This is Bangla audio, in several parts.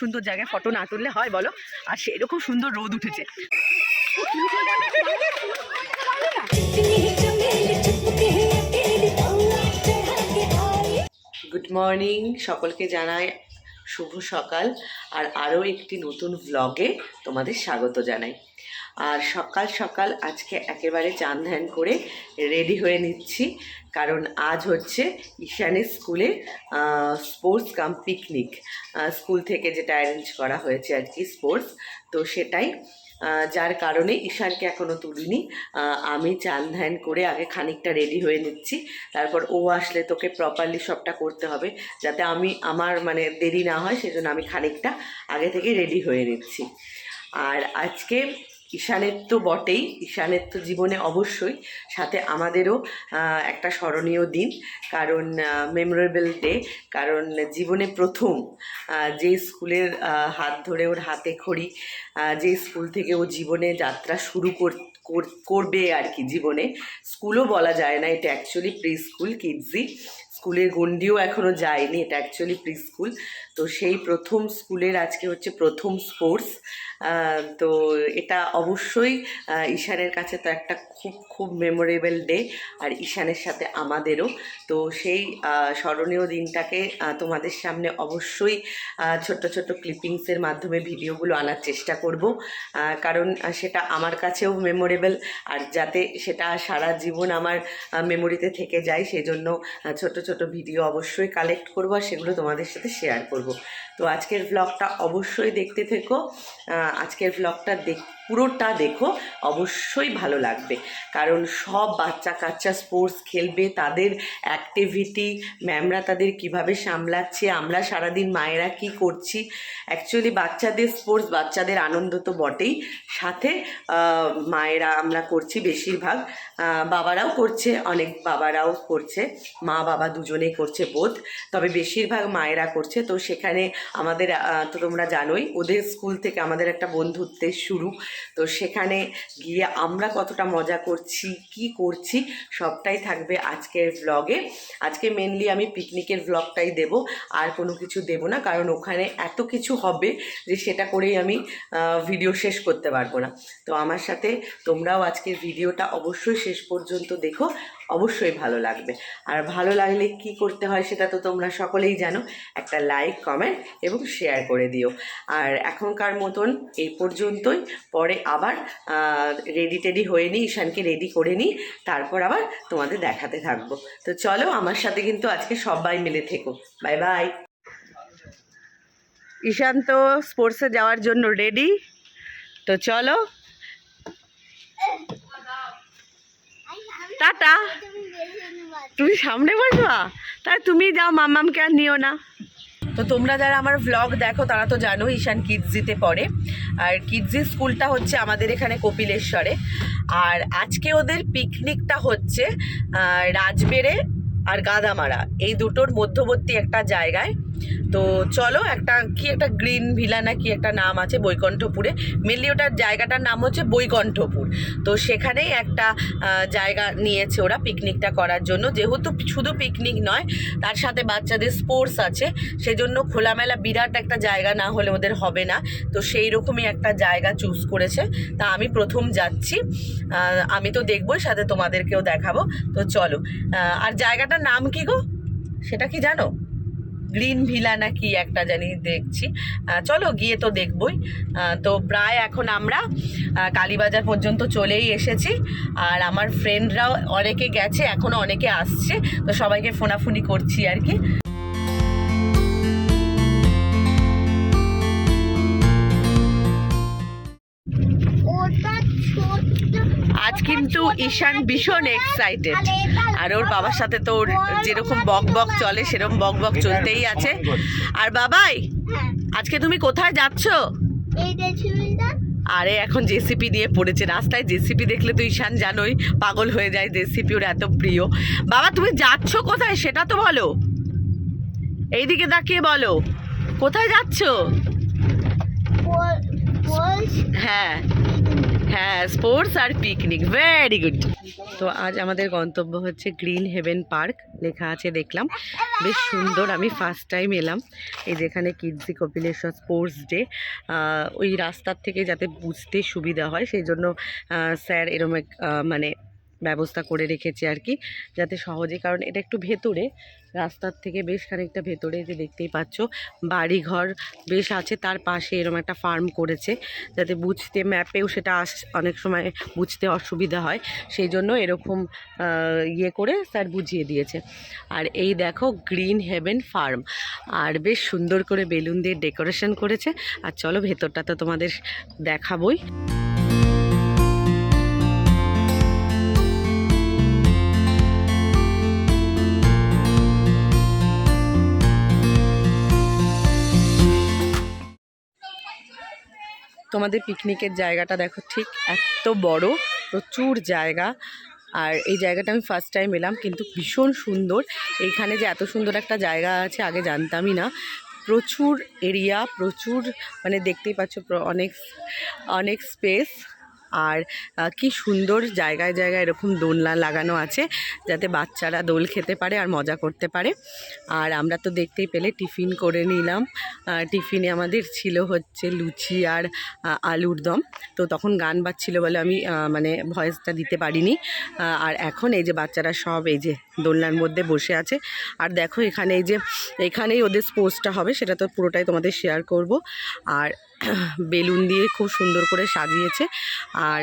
সুন্দর জায়গায় ফটো না তুললে হয় বলো? আর সেরকম সুন্দর রোদ উঠেছে। গুড মর্নিং সকলকে জানাই শুভ সকাল, আর আরও একটি নতুন ব্লগে তোমাদের স্বাগত জানাই। আর সকাল সকাল আজকে একেবারে চান ধ্যান করে রেডি হয়ে নিচ্ছি। কারণ আজ হচ্ছে ঈশানের স্কুলে স্পোর্টস কাম পিকনিক। স্কুল থেকে যেটা অ্যারেঞ্জ করা হয়েছে আর কি স্পোর্টস, তো সেটাই। যার কারণে ঈশানকে এখনও তুলিনি। আমি চান ধ্যান করে আগে খানিকটা রেডি হয়ে নিচ্ছি। তারপর ও আসলে তোকে প্রপারলি সবটা করতে হবে, যাতে আমি, আমার মানে দেরি না হয়, সেজন্য আমি খানিকটা আগে থেকে রেডি হয়ে নিচ্ছি। আর আজকে ঈশানের তো বটেই ঈশানের তো জীবনে অবশ্যই, সাথে আমাদেরও একটা স্মরণীয় দিন, কারণ মেমোরেবল ডে কারণ জীবনে প্রথম যে স্কুলের হাত ধরে ওর হাতে খড়ি যে স্কুল থেকে ও জীবনে যাত্রা শুরু কর- কর- করবে আর কি জীবনে, স্কুলও বলা যায় না, এটা অ্যাকচুয়ালি প্রি স্কুল কিডজি স্কুলের গণ্ডিও এখনও যায়নি, এটা অ্যাকচুয়ালি প্রি স্কুল তো সেই প্রথম স্কুলের আজকে হচ্ছে প্রথম স্পোর্টস। তো এটা অবশ্যই ঈশানের কাছে তো একটা খুব খুব মেমোরেবল ডে আর ঈশানের সাথে আমাদেরও। তো সেই স্মরণীয় দিনটাকে তোমাদের সামনে অবশ্যই ছোট্ট ছোট্ট ক্লিপিংসের মাধ্যমে ভিডিওগুলো আনার চেষ্টা করব। কারণ সেটা আমার কাছেও মেমোরেবল আর যাতে সেটা সারা জীবন আমার মেমোরিতে থেকে যায় সেই জন্য ছোট ছোট ভিডিও অবশ্যই কালেক্ট করব, আর সেগুলো তোমাদের সাথে শেয়ার করব। 说 তো আজকের ব্লগটা অবশ্যই দেখতে থেকো। আজকের ব্লগটা দেখ, পুরোটা দেখো, অবশ্যই ভালো লাগবে। কারণ সব বাচ্চা কাচ্চা স্পোর্টস খেলবে, তাদের অ্যাক্টিভিটি ম্যামরা তাদের কীভাবে সামলাচ্ছে, আমরা সারাদিন মায়েরা কি করছি? অ্যাকচুয়ালি বাচ্চাদের স্পোর্টস বাচ্চাদের আনন্দ তো বটেই। সাথে মায়েরা আমরা করছি বেশিরভাগ। বাবারাও করছে, অনেক বাবারাও করছে। মা বাবা দুজনেই করছে বোধ তবে বেশিরভাগ মায়েরা করছে। তো সেখানে আমাদের তো তোমরা জানোই, ওদের স্কুল থেকে আমাদের একটা বন্ধুত্বের শুরু। তো সেখানে গিয়ে আমরা কতটা মজা করছি, কি করছি, সবটাই থাকবে আজকের ভ্লগে আজকে মেনলি আমি পিকনিকের ভ্লগটাই দেব, আর কোনো কিছু দেব না, কারণ ওখানে এত কিছু হবে যে সেটা করেই আমি ভিডিও শেষ করতে পারব না। তো আমার সাথে তোমরাও আজকের ভিডিওটা অবশ্যই শেষ পর্যন্ত দেখো। অবশ্যই ভালো লাগবে। আর ভালো লাগলে কি করতে হয় সেটা তো তোমরা সকলেই জানো। একটা লাইক কমেন্ট এবং শেয়ার করে দিও। আর এখনকার মতন এই পর্যন্তই। পরে আবার রেডি টেডি হয়ে নিই, ঈশানকে রেডি করে নিই। তারপর আবার তোমাদের দেখাতে থাকব। তো চলো, আমার সাথে কিন্তু আজকে সবাই মিলে থেকো। বাই বাই ঈশান তো স্পোর্টসে যাওয়ার জন্য রেডি তো চলো। টাটা। তুমি সামনে বসবা? তাই তুমি যাও মামামকে আর নিও না। তো তোমরা যারা আমার ভ্লগ দেখো, তারা তো জানো ঈশান কিডজিতে পড়ে। আর কিডজি স্কুলটা হচ্ছে আমাদের এখানে কপিলেশ্বরে। আর আজকে ওদের পিকনিকটা হচ্ছে রাজবেড়ে আর গাদামারা। এই দুটোর মধ্যবর্তী একটা জায়গায়। তো চলো একটা, কি একটা গ্রিন ভিলা না কি একটা নাম আছে বৈকণ্ঠপুরে। মেনলি ওটার জায়গাটার নাম হচ্ছে বৈকণ্ঠপুর। তো সেখানেই একটা জায়গা নিয়েছে ওরা পিকনিকটা করার জন্য। যেহেতু শুধু পিকনিক নয়, তার সাথে বাচ্চাদের স্পোর্টস আছে। সেজন্য খোলামেলা বিরাট একটা জায়গা না হলে ওদের হবে না। তো সেই রকমই একটা জায়গা চুজ করেছে। তা আমি প্রথম যাচ্ছি। আমি তো দেখবই, সাথে তোমাদেরকেও দেখাবো। তো চলো আর জায়গাটার নাম কি গো? সেটা কি জানো? গ্রিন ভিলা না কি একটা জানি দেখছি। চলো গিয়ে তো দেখবই। তো প্রায় এখন আমরা কালীবাজার পর্যন্ত চলেই এসেছি। আর আমার ফ্রেন্ডরাও অনেকে গেছে এখনও অনেকে আসছে। তো সবাইকে ফোনাফুনি করছি আর কি। আজ কিন্তু ঈশান ভীষণ এক্সাইটেড আর ওর বাবার সাথে তো ওর যেরকম বক বক চলে সেরকম বক বক চলতেই আছে। আর বাবাই আজকে তুমি কোথায় যাচ্ছো? আরে এখন জেসিপি দিয়ে পড়েছে। রাস্তায় জেসিপি দেখলে তো ঈশান জানোই পাগল হয়ে যায় জেসিপি ওর এত প্রিয়। বাবা তুমি যাচ্ছ কোথায়? সেটা তো বলো। এইদিকে তাকিয়ে বলো। কোথায় যাচ্ছ? হ্যাঁ। হ্যাঁ স্পোর্টস আর পিকনিক ভেরি গুড তো আজ আমাদের গন্তব্য হচ্ছে গ্রিন হেভেন পার্ক লেখা আছে দেখলাম। বেশ সুন্দর, আমি ফার্স্ট টাইম এলাম। এই যেখানে কিডজি কপিলেশ্বর স্পোর্টস ডে ওই রাস্তার থেকে যাতে বুঝতে সুবিধা হয়, সেই জন্য স্যার এরম মানে ব্যবস্থা করে রেখেছে আর কি, যাতে সহজে, কারণ এটা একটু ভেতরে, রাস্তার থেকে বেশ খানিকটা ভেতরে যে দেখতেই পাচ্ছ, বাড়িঘর বেশ আছে, তার পাশে এরকম একটা ফার্ম করেছে, যাতে বুঝতে ম্যাপেও সেটা আস, অনেক সময় বুঝতে অসুবিধা হয়, সেই জন্য এরকম ইয়ে করে স্যার বুঝিয়ে দিয়েছে। আর এই দেখো গ্রিন হেভেন ফার্ম আর বেশ সুন্দর করে বেলুন দিয়ে ডেকোরেশন করেছে, আর চলো ভেতরটা তো তোমাদের দেখাবই। তোমাদের পিকনিকের জায়গাটা দেখো ঠিক এত বড়, প্রচুর জায়গা। আর এই জায়গাটা আমি ফার্স্ট টাইম এলাম, কিন্তু ভীষণ সুন্দর। এইখানে যে এত সুন্দর একটা জায়গা আছে, আগে জানতামই না। প্রচুর এরিয়া প্রচুর মানে দেখতেই পাচ্ছ অনেক অনেক স্পেস আর কি সুন্দর জায়গায় জায়গায় এরকম দোলনা লাগানো আছে যাতে বাচ্চারা দোল খেতে পারে আর মজা করতে পারে। আর আমরা তো দেখতেই পেলে টিফিন করে নিলাম। টিফিনে আমাদের ছিল হচ্ছে লুচি আর আলুর দম। তো তখন গান বাজছিল বলে আমি মানে ভয়েসটা দিতে পারিনি। আর এখন এই যে বাচ্চারা সব এই যে দোলনার মধ্যে বসে আছে। আর দেখো এখানে এই যে, এখানেই ওদের স্পোর্টসটা হবে, সেটা তো পুরোটাই তোমাদের শেয়ার করব। আর বেলুন দিয়ে খুব সুন্দর করে সাজিয়েছে। আর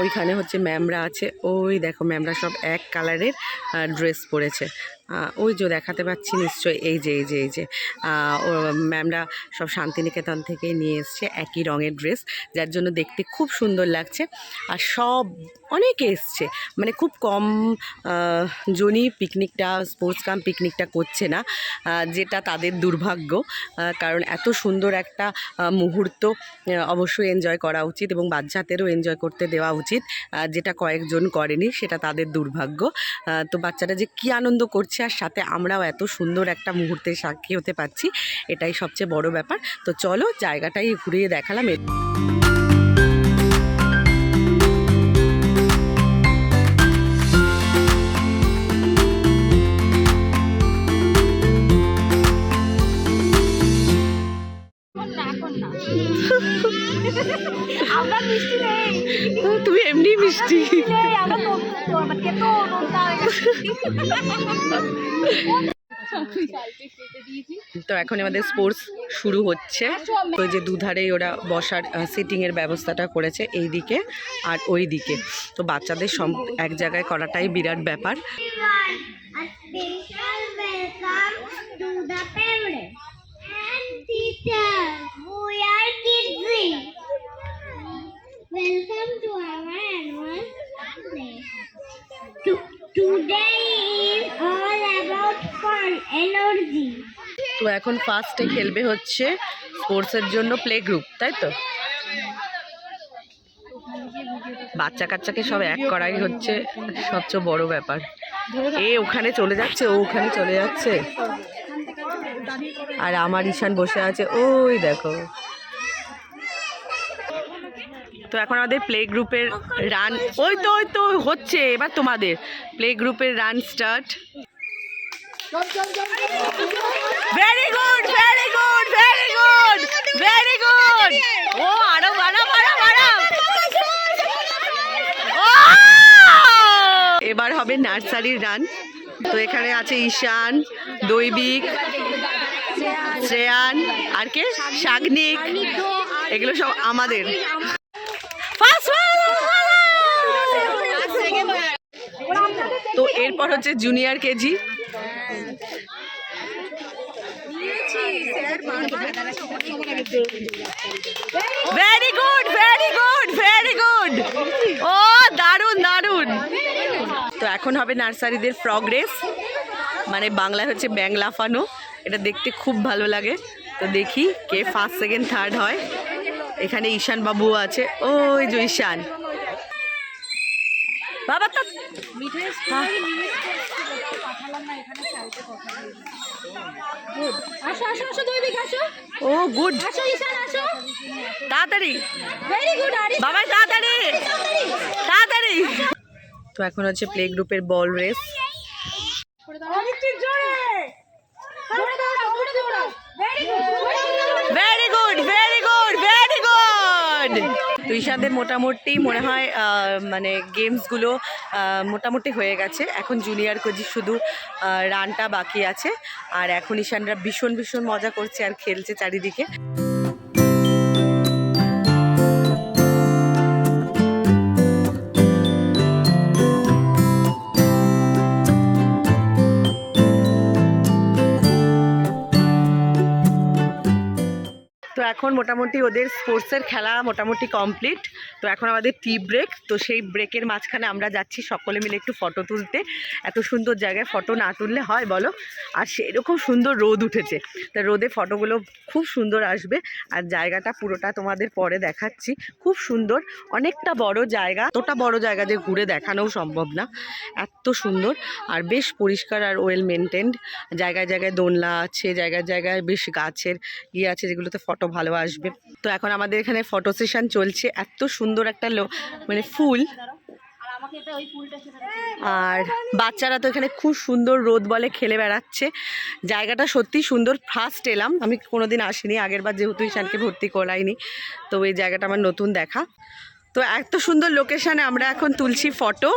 ওইখানে হচ্ছে ম্যামরা আছে। ওই দেখো ম্যামরা সব এক কালারের ড্রেস পরেছে। ওই যে দেখাতে পাচ্ছি নিশ্চয়ই, এই যে এই যে এই যে। ও ম্যামরা সব শান্তিনিকেতন থেকে নিয়ে এসছে একই রঙের ড্রেস, যার জন্য দেখতে খুব সুন্দর লাগছে। আর সব, অনেকে এসছে মানে খুব কম জনই পিকনিকটা, স্পোর্টস কাম পিকনিকটা করছে না যেটা তাদের দুর্ভাগ্য কারণ এত সুন্দর একটা মুহূর্ত অবশ্যই এনজয় করা উচিত এবং বাচ্চাদেরও এনজয় করতে দেওয়া উচিত যেটা কয়েকজন করেনি, সেটা তাদের দুর্ভাগ্য। তো বাচ্চারা যে কী আনন্দ করছে আর সাথে আমরাও এত সুন্দর একটা মুহূর্তের সাক্ষী হতে পারছি, এটাই সবচেয়ে বড় ব্যাপার। তো চলো জায়গাটাই ঘুরিয়ে দেখালাম। তো এখন আমাদের স্পোর্টস শুরু হচ্ছে। ওই যে দুধারেই ওরা বসার সিটিংয়ের ব্যবস্থাটা করেছে এই দিকে আর ওই দিকে তো বাচ্চাদের সম, এক জায়গায় করাটাই বিরাট ব্যাপার। A special welcome তো এখন ফার্স্টে খেলবে হচ্ছে স্পোর্টসের জন্য প্লে গ্রুপ তাই তো? বাচ্চা কাচ্চাকে সব এক করাই হচ্ছে সবচেয়ে বড় ব্যাপার। এ ওখানে চলে যাচ্ছে, ও ওখানে চলে যাচ্ছে। আর আমার ঈশান বসে আছে, ওই দেখো। তো এখন আমাদের প্লে গ্রুপের রান ওই তো ওই তো, হচ্ছে, এবার তোমাদের। প্লে গ্রুপের run start very good very good very good very good ও আরও বাড়াও বাড়াও বাড়াও! এবার হবে নার্সারির রান। তো এখানে আছে ঈশান দৈবিক শ্রেয়ান আর কে? শাগনিক। এগুলো সব আমাদের! তো এরপর হচ্ছে junior KG. Very good very good very good ও, দারুণ দারুণ। তো এখন হবে নার্সারিদের প্রগ্রেস মানে বাংলায় হচ্ছে ব্যাং লাফানো। এটা দেখতে খুব ভালো লাগে। তো দেখি কে ফার্স্ট সেকেন্ড থার্ড হয়। এখানে ঈশান বাবু আছে। ওই যে ঈশান। বাবা তো হ্যাঁ। ও গুড তাড়াতাড়ি। বাবাই তাড়াতাড়ি। তাড়াতাড়ি। তো এখন হচ্ছে প্লে গ্রুপের ball race very good very good very good তো ঈশাদের মোটামুটি মনে হয় মানে গেমসগুলো মোটামুটি হয়ে গেছে। এখন জুনিয়র কোজি শুধু রানটা বাকি আছে। আর এখন ঈশানরা ভীষণ ভীষণ মজা করছে আর খেলছে চারিদিকে। এখন মোটামুটি ওদের স্পোর্টসের খেলা মোটামুটি কমপ্লিট। তো এখন আমাদের টি ব্রেক। তো সেই ব্রেকের মাঝখানে আমরা যাচ্ছি সকলে মিলে একটু ফটো তুলতে। এত সুন্দর জায়গায় ফটো না তুললে হয় বলো? আর সেরকম সুন্দর রোদ উঠেছে। তা রোদে ফটোগুলো খুব সুন্দর আসবে। আর জায়গাটা পুরোটা তোমাদের পরে দেখাচ্ছি। খুব সুন্দর। অনেকটা বড় জায়গা। এতটা বড় জায়গা যে ঘুরে দেখানোও সম্ভব না। এত সুন্দর। আর বেশ পরিষ্কার আর ওয়েল মেনটেন্ড জায়গায় জায়গায় দোলনা আছে, জায়গায় জায়গায় বেশ গাছের ইয়ে আছে যেগুলোতে ফটো ভালো আসবে। তো এখন আমাদের এখানে ফটো সেশন চলছে। এত সুন্দর একটা মানে ফুল। আর বাচ্চারা তো এখানে খুব সুন্দর রোদ বলে খেলে বেড়াচ্ছে। জায়গাটা সত্যি সুন্দর। ফার্স্ট এলাম। আমি কোনোদিন আসিনি। আগের বার যেহেতু ঈশানকে ভর্তি করাইনি। তো এই জায়গাটা আমার নতুন দেখা। তো এত সুন্দর লোকেশানে আমরা এখন তুলছি ফটো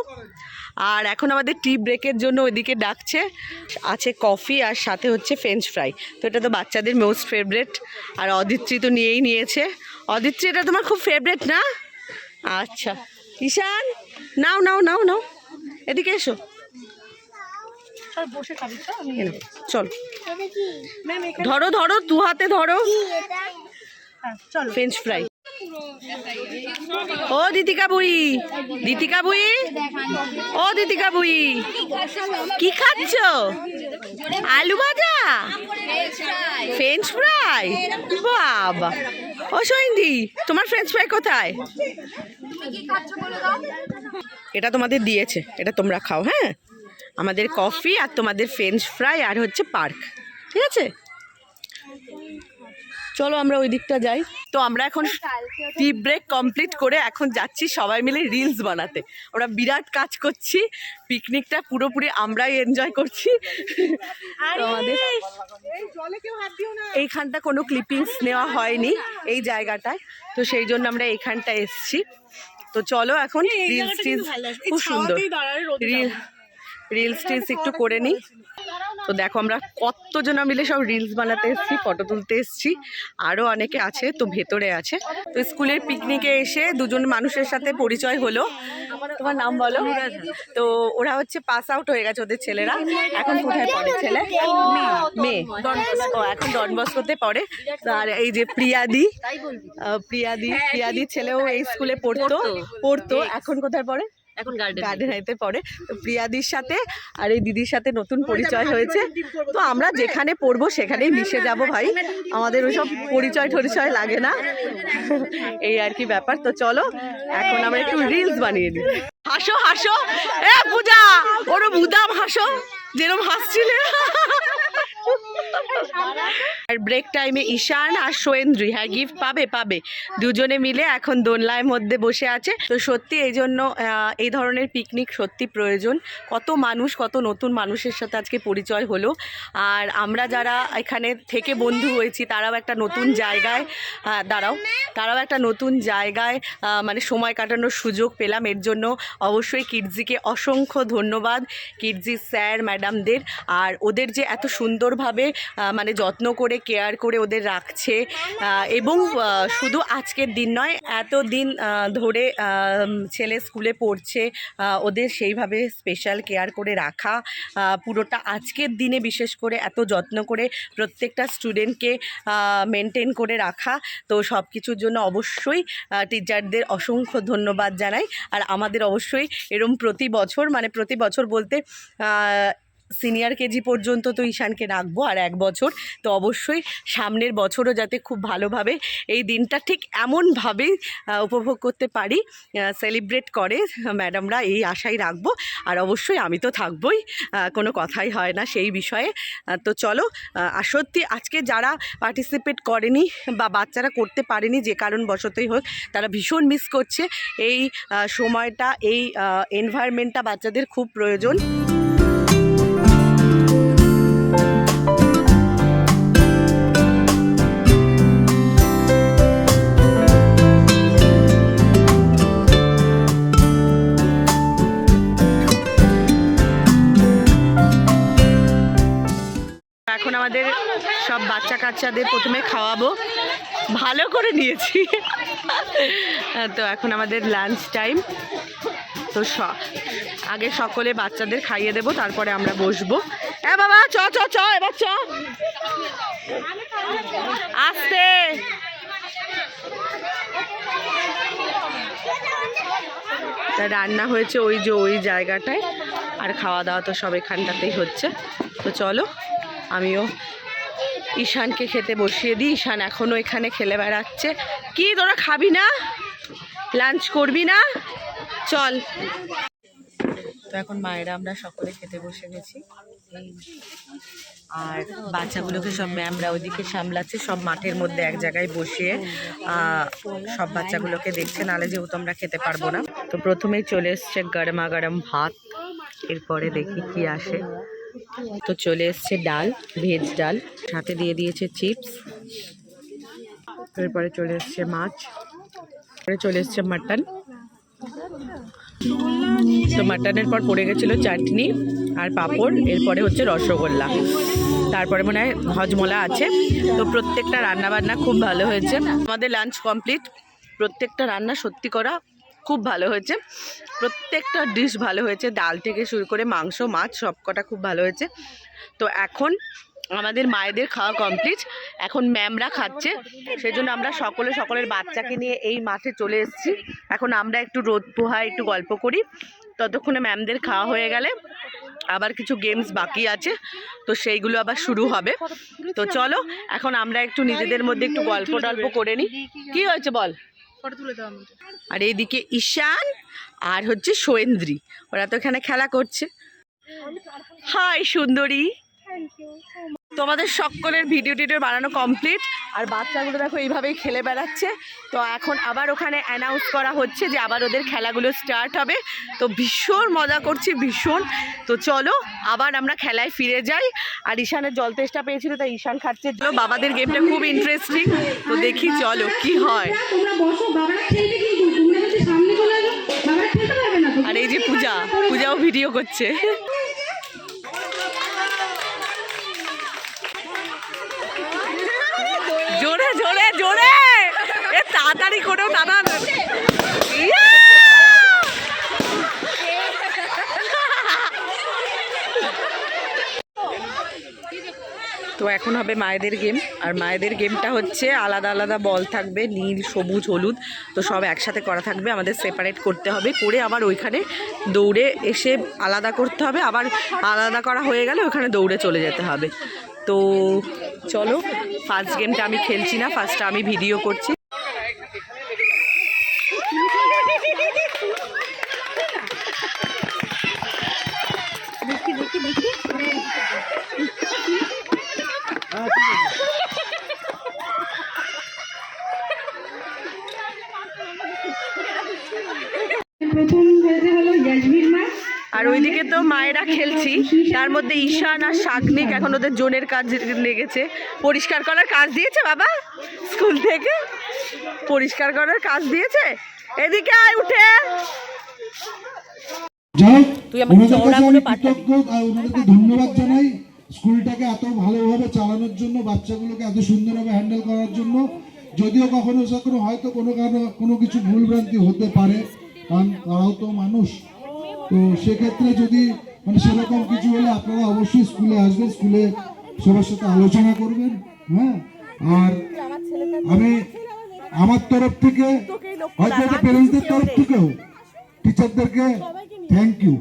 আর এখন আমাদের টি ব্রেকের জন্য ওইদিকে ডাকছে। আছে কফি আর সাথে হচ্ছে ফ্রেঞ্চ ফ্রাই তো এটা তো বাচ্চাদের মোস্ট ফেভারেট আর অদিত্রী তো নিয়েই নিয়েছে। অদিত্রী এটা তোমার খুব ফেভারেট না? আচ্ছা। ঈশান নাও নাও নাও নাও। এদিকে এসো। চল। ধরো ধরো দু হাতে ধরো। ফ্রেঞ্চ ফ্রাই ও দিতিকা বুই দিতিকা বুই ও দিতিকা বুই কি খাচ্ছ? আলু ভাজা? ফ্রেঞ্চ ফ্রাই বাবা। ও সৈন্দি, তোমার ফ্রেঞ্চ ফ্রাই কোথায়? এটা তোমাদের দিয়েছে, এটা তোমরা খাও হ্যাঁ? আমাদের কফি আর তোমাদের ফ্রেঞ্চ ফ্রাই আর হচ্ছে পার্ক, ঠিক আছে? চলো আমরা ওই দিকটা যাই। তো আমরা এখন টি ব্রেক কমপ্লিট করে এখন যাচ্ছি সবাই মিলে রিলস বানাতে। ওরা বিরাট কাজ করছি পিকনিকটা পুরোপুরি আমরাই এনজয় করছি। তো আমাদের এইখানটা কোনো ক্লিপিংস নেওয়া হয়নি এই জায়গাটায়। তো সেই জন্য আমরা এইখানটা এসছি। তো চলো এখন রিলস টিলস খুব সুন্দর। রিল রিলস টিলস একটু করে নিই। তো দেখো আমরা কতজনা মিলে সব রিলস বানাতে এসেছি ফটো তুলতে এসেছি। আরও অনেকে আছে তো ভেতরে আছে। তো স্কুলের পিকনিকে এসে দুজন মানুষের সাথে পরিচয় হলো। তোমার নাম বলো? তো ওরা হচ্ছে পাস আউট হয়ে গেছে ওদের ছেলেরা। এখন কোথায় পড়ে? ছেলে? মেয়ে। ও এখন ডন বস্কোতে পড়ে। আর এই যে প্রিয়াদি প্রিয়াদি প্রিয়াদি ছেলেও এই স্কুলে পড়তো। পড়তো। এখন কোথায় পড়ে? এখন গার্ডেন হাইতে পড়ে তো প্রিয়াদির সাথে আর এই দিদির সাথে নতুন পরিচয় হয়েছে। তো আমরা যেখানে পড়ব সেখানেই মিশে যাব ভাই। আমাদের ওইসব পরিচয় টরিচয় লাগে না। এই আর কি ব্যাপার। তো চলো এখন আমরা একটু রিলস বানিয়ে নিই হাসো হাসো। এ পূজা ওরম উদাম হাসো যেরকম হাসছিলে। আর ব্রেক টাইমে ঈশান আর সোয়েন্দ্রি হ্যাঁ গিফট পাবে পাবে। দুজনে মিলে এখন দোলনায় মধ্যে বসে আছে। তো সত্যি এই জন্য এই ধরনের পিকনিক সত্যি প্রয়োজন। কত মানুষ, কত নতুন মানুষের সাথে আজকে পরিচয় হলো। আর আমরা যারা এখানে থেকে বন্ধু হয়েছি, তারাও একটা নতুন জায়গায় দাঁড়াও। তারাও একটা নতুন জায়গায় মানে সময় কাটানোর সুযোগ পেলাম। এর জন্য অবশ্যই কিডজিকে অসংখ্য ধন্যবাদ। কিডজি স্যার ম্যাডামদের আর ওদের যে এত সুন্দরভাবে মানে যত্ন করে কেয়ার করে ওদের রাখছে। এবং শুধু আজকের দিন নয় এত দিন ধরে ছেলে স্কুলে পড়ছে ওদের সেইভাবে স্পেশাল কেয়ার করে রাখা। পুরোটা আজকের দিনে বিশেষ করে এত যত্ন করে প্রত্যেকটা স্টুডেন্টকে মেনটেন করে রাখা। তো সব কিছুর জন্য অবশ্যই টিচারদের অসংখ্য ধন্যবাদ জানাই। আর আমাদের অবশ্যই এরম প্রতি বছর মানে প্রতি বছর বলতে সিনিয়র কেজি পর্যন্ত তো ঈশানকে রাখব আর এক বছর, তো অবশ্যই সামনের বছরও যাতে খুব ভালোভাবে এই দিনটা ঠিক এমনভাবেই উপভোগ করতে পারি সেলিব্রেট করে, ম্যাডামরা এই আশাই রাখব। আর অবশ্যই আমি তো থাকবোই কোনো কথাই হয় না সেই বিষয়ে। তো চলো আর সত্যি আজকে যারা পার্টিসিপেট করেনি বা বাচ্চারা করতে পারেনি যে কারণবশতই হোক, তারা ভীষণ মিস করছে। এই সময়টা, এই এনভায়রনমেন্টটা বাচ্চাদের খুব প্রয়োজন। আমাদের সব বাচ্চা কাচ্চাদের প্রথমে খাওয়াবো। ভালো করে নিয়েছি। তো এখন আমাদের লাঞ্চ টাইম তো স- আগে সকলে বাচ্চাদের খাইয়ে দেবো, তারপরে আমরা বসবো। এ বাবা, চ চ চ, এবার চ। আসতে। তা রান্না হয়েছে ওই যে ওই জায়গাটায়। আর খাওয়া দাওয়া তো সব এখানটাতেই হচ্ছে। তো চলো। আমিও ঈশানকে খেতে বসিয়ে দিই। ঈশান এখনও এখানে খেলে বেড়াচ্ছে। কি, তোরা খাবি না? লাঞ্চ করবি না? চল। তো এখন মায়েরা আমরা সকলে খেতে বসে গেছি। আর বাচ্চাগুলোকে সব ম্যামরা ওইদিকে সামলাচ্ছে। সব মাঠের মধ্যে এক জায়গায় বসিয়ে সব বাচ্চাগুলোকে দেখছে। নালে যেহেতু আমরা খেতে পারব না। তো প্রথমেই চলে এসছে গরমা গরম ভাত। এরপরে দেখি কি আসে। তো চলে এসছে ডাল, ভেজ ডাল। সাথে দিয়ে দিয়েছে চিপস। এরপরে চলে এসছে মাছ। এরপরে চলে এসছে মাটন। তো মাটনের পর পড়ে গেছিল চাটনি আর পাঁপড়, এরপরে হচ্ছে রসগোল্লা। তারপরে মনে হয় হজমলা আছে। তো প্রত্যেকটা রান্না বান্না খুব ভালো হয়েছে। আমাদের লাঞ্চ কমপ্লিট প্রত্যেকটা রান্না সত্যি করা খুব ভালো হয়েছে। প্রত্যেকটা ডিশ ভালো হয়েছে। ডাল থেকে শুরু করে মাংস, মাছ সব কটা খুব ভালো হয়েছে। তো এখন আমাদের মায়েদের খাওয়া কমপ্লিট এখন ম্যামরা খাচ্ছে। সেই জন্য আমরা সকলে, সকলের বাচ্চাকে নিয়ে এই মাঠে চলে এসেছি। এখন আমরা একটু রোদ পোহায় একটু গল্প করি। ততক্ষণে ম্যামদের খাওয়া হয়ে গেলে আবার কিছু গেমস বাকি আছে। তো সেইগুলো আবার শুরু হবে। তো চলো, এখন আমরা একটু নিজেদের মধ্যে একটু গল্প টল্প করে নিই। কী হয়েছে বল? আর এইদিকে ঈশান আর হচ্ছে সৈন্দ্রী ওরা তো এখানে খেলা করছে। হাই সুন্দরী। তোমাদের সকলের ভিডিও টিডিও বানানো কমপ্লিট আর বাচ্চাগুলো দেখো এইভাবেই খেলে বেড়াচ্ছে। তো এখন আবার ওখানে অ্যানাউন্স করা হচ্ছে যে আবার ওদের খেলাগুলো স্টার্ট হবে। তো ভীষণ মজা করছি ভীষণ। তো চলো আবার আমরা খেলায় ফিরে যাই। আর ঈশানের জল তেষ্টা পেয়েছিল তাই ঈশান খাচ্ছে। চলো বাবাদের গেমটা খুব ইন্টারেস্টিং তো দেখি চলো কি হয়। আর এই যে পূজা পূজাও ভিডিও করছে। তাড়াতাড়ি করেও দাদা তো এখন হবে মায়েদের গেম, আর মায়েদের গেমটা হচ্ছে আলাদা আলাদা বল থাকবে, নীল, সবুজ, হলুদ, তো সব একসাথে করা থাকবে, আমাদের সেপারেট করতে হবে, করে আবার ওইখানে দৌড়ে এসে আলাদা করতে হবে, আবার আলাদা করা হয়ে গেলে ওখানে দৌড়ে চলে যেতে হবে। তো চলো ফার্স্ট গেমটা আমি খেলছি না ফার্স্টটা আমি ভিডিও করছি প্রথম হয়েছে হলো ইয়াসমিন মা আর ওইদিকে তো মায়েরা খেলছি। তার মধ্যে ঈশান আর শাগনিক এখন ওদের জোনের কাজ লেগেছে। পরিষ্কার করার কাজ দিয়েছে বাবা? স্কুল থেকে? পরিষ্কার করার কাজ দিয়েছে? এদিকে আয় উঠে। তুই ধন্যবাদ জানাই। স্কুলটাকে এত ভালোভাবে চালানোর জন্য বাচ্চাগুলোকে এত সুন্দরভাবে হ্যান্ডেল করার জন্য। যদিও কখনো কখনো হয়তো কোনো কারণে কোনো কিছু ভুলভ্রান্তি হতে পারে কারণ তারাও তো মানুষ। তো সেক্ষেত্রে যদি মানে সেরকম কিছু হলে আপনারা অবশ্যই স্কুলে আসবেন স্কুলে সবার সাথে আলোচনা করবেন হ্যাঁ? আর আমি আমার তরফ থেকে হয়তো এটা প্যারেন্টসদের তরফ থেকেও টিচারদেরকে থ্যাংক ইউ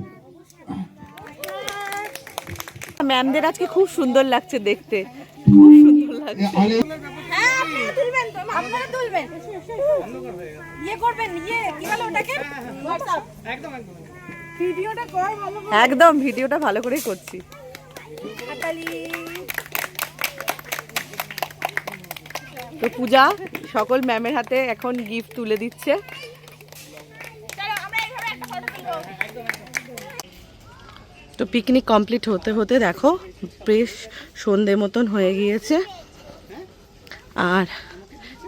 ম্যামদের আজকে খুব সুন্দর লাগছে দেখতে। খুব সুন্দর লাগছে। আর এই- একদম। ভিডিওটা ভালো করেই করছি। তো পূজা সকল ম্যামের হাতে এখন গিফট তুলে দিচ্ছে। তো পিকনিক কমপ্লিট হতে হতে দেখো বেশ সন্ধে মতন হয়ে গিয়েছে। আর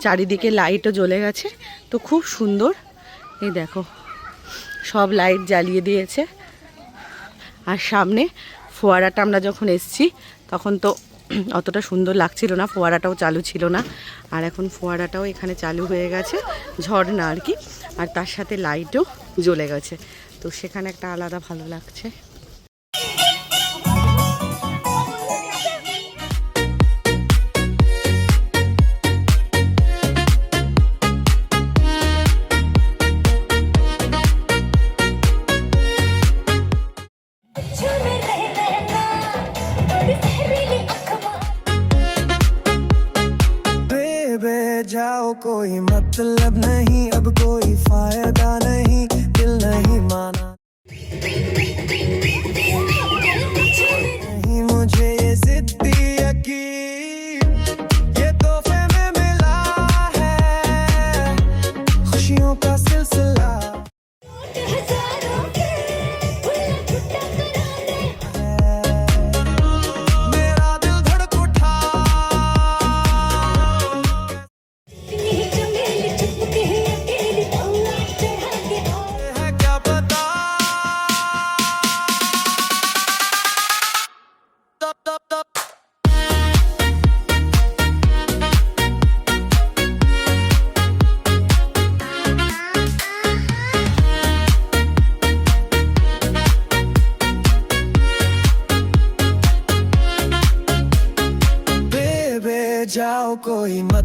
চারিদিকে লাইটও জ্বলে গেছে। তো খুব সুন্দর। এই দেখো সব লাইট জ্বালিয়ে দিয়েছে। আর সামনে ফোয়ারাটা আমরা যখন এসছি, তখন তো অতটা সুন্দর লাগছিল না, ফোয়ারাটাও চালু ছিল না। আর এখন ফোয়ারাটাও এখানে চালু হয়ে গেছে, ঝর্ণা আর কি। আর তার সাথে লাইটও জ্বলে গেছে। তো সেখানে একটা আলাদা ভালো লাগছে। कोई मतलब नहीं। koi ma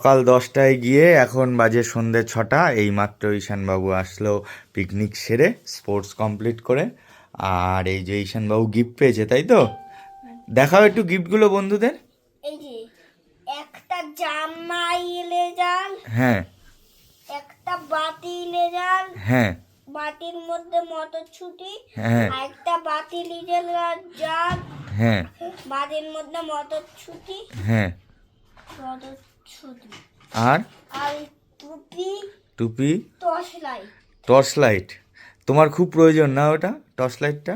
সকাল দশটায় গিয়ে এখন বাজে সন্ধ্যে ছটা এইমাত্র ঈশানবাবু আসলো পিকনিক সেরে স্পোর্টস কমপ্লিট করে। আর এই যে ঈশানবাবু গিফট পেয়েছে তাই তো? দেখাও একটু গিফটগুলো বন্ধুদের। এই যে একটা জামা ইলে যান। হ্যাঁ। একটা বাতি ইলে যান। হ্যাঁ। বাটির মধ্যে মটরছুটি হ্যাঁ। একটা বাতি লিজেল যান। হ্যাঁ। বাটির মধ্যে মটরছুটি হ্যাঁ। মটরছুটি আর? টুপি টুপি? টর্চ লাইট তোমার খুব প্রয়োজন না ওটা টর্চ লাইটটা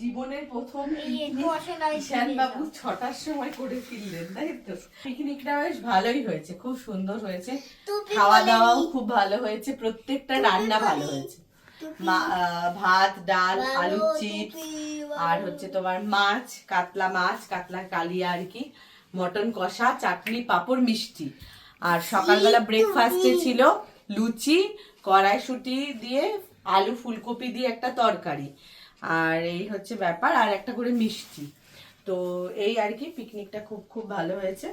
জীবনের প্রথম এই টর্চ লাইট ঈশানবাবু ছটার সময় করে ফিরলেন তাই তো? পিকনিকটা বেশ ভালোই হয়েছে খুব সুন্দর হয়েছে। খাওয়া দাওয়াও খুব ভালো হয়েছে প্রত্যেকটা রান্না ভালো হয়েছে। ভাত ডাল আলু চিপস আর হচ্ছে তোমার মাছ কাতলা মাছ কাতলা কালিয়া আর কি। মটন কষা চাটনি পাঁপড় মিষ্টি। আর সকালবেলা ব্রেকফাস্টে ছিল লুচি কড়াইশুটি দিয়ে আলু ফুলকপি দিয়ে একটা তরকারি। আর এই হচ্ছে ব্যাপার আর একটা করে মিষ্টি। তো এই আর কি পিকনিকটা খুব খুব ভালো হয়েছে।